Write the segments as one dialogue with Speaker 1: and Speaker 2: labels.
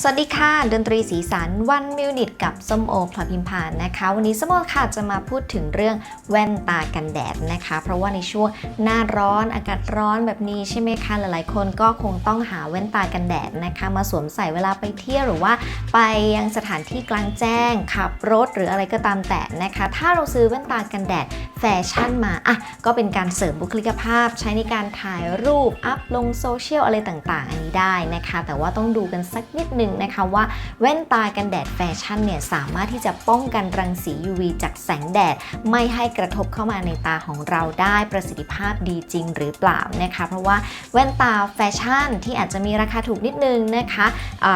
Speaker 1: สวัสดีค่ะ ดนตรีสีสันวันมิวนิตกับส้มโอพลอพิมพานนะคะ วันนี้ส้มโอค่ะจะมาพูดถึงเรื่องแว่นตากันแดดนะคะ เพราะว่าในช่วงหน้าร้อนอากาศร้อนแบบนี้ใช่ไหมคะหลายๆ คนก็คงต้องหาแว่นตากันแดดนะคะ มาสวมใส่เวลาไปเที่ยวหรือว่า ไปยังสถานที่กลางแจ้งขับรถหรืออะไรก็ตามแต่นะคะ ถ้าเราซื้อแว่นตากันแดด แฟชั่นมาอะก็เป็นการเสริมบุคลิกภาพ ใช้ในการถ่ายรูปอัพลงโซเชียลอะไรต่างๆ อันนี้ได้นะคะ แต่ว่าต้องดูกันสักนิดนึงนะคะว่าแว่นตากันแดดแฟชั่นเนี่ยสามารถที่จะป้องกันรังสี UV จากแสงแดด ไม่ให้กระทบเข้ามาในตาของเราได้ประสิทธิภาพดีจริงหรือเปล่านะคะ เพราะว่าแว่นตาแฟชั่นที่อาจจะมีราคาถูกนิดนึงนะคะ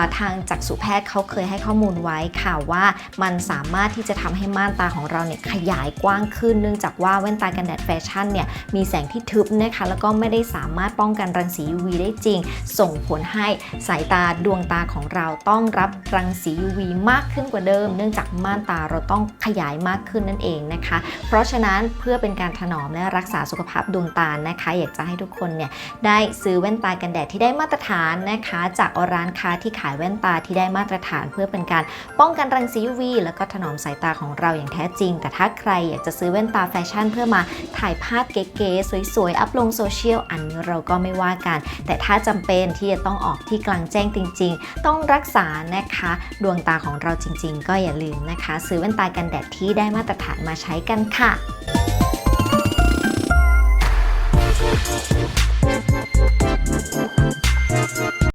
Speaker 1: าทางจักษุแพทย์เขาเคยให้ข้อมูลไว้ค่ะว่ามันสามารถที่จะทำให้ม่านตาของเราเนี่ยขยายกว้างขึ้นเนื่องจากว่าแว่นตากันแดดแฟชั่นเนี่ยมีแสงที่ทึบนะคะแล้วก็ไม่ได้สามารถป้องกันรังสี UV ได้จริง ส่งผลให้สายตาดวงตาของเราต้องรับรังสี UV มากขึ้นกว่าเดิม เนื่องจากม่านตาเราต้องขยายมากขึ้นนั่นเองนะคะ เพราะฉะนั้นเพื่อเป็นการถนอมและรักษาสุขภาพดวงตานะคะ อยากจะให้ทุกคนเนี่ยได้ซื้อแว่นตากันแดดที่ได้มาตรฐานนะคะ จากร้านค้าที่ขายแว่นตาที่ได้มาตรฐาน เพื่อเป็นการป้องกันรังสี UV แล้วก็ถนอมสายตาของเราอย่างแท้จริง แต่ถ้าใครอยากจะซื้อแว่นตาแฟชั่น เพื่อมาถ่ายภาพเก๋ๆสวยๆ อัพลงโซเชียลอันนี้เราก็ไม่ว่ากัน แต่ถ้าจำเป็นที่จะต้องออกที่กลางแจ้งจริง ๆ ต้องรักษานะคะ ดวงตาของเราจริง ๆ ก็อย่าลืมนะคะ ซื้อแว่นตากันแดดที่ได้มาตรฐานมาใช้กันค่ะ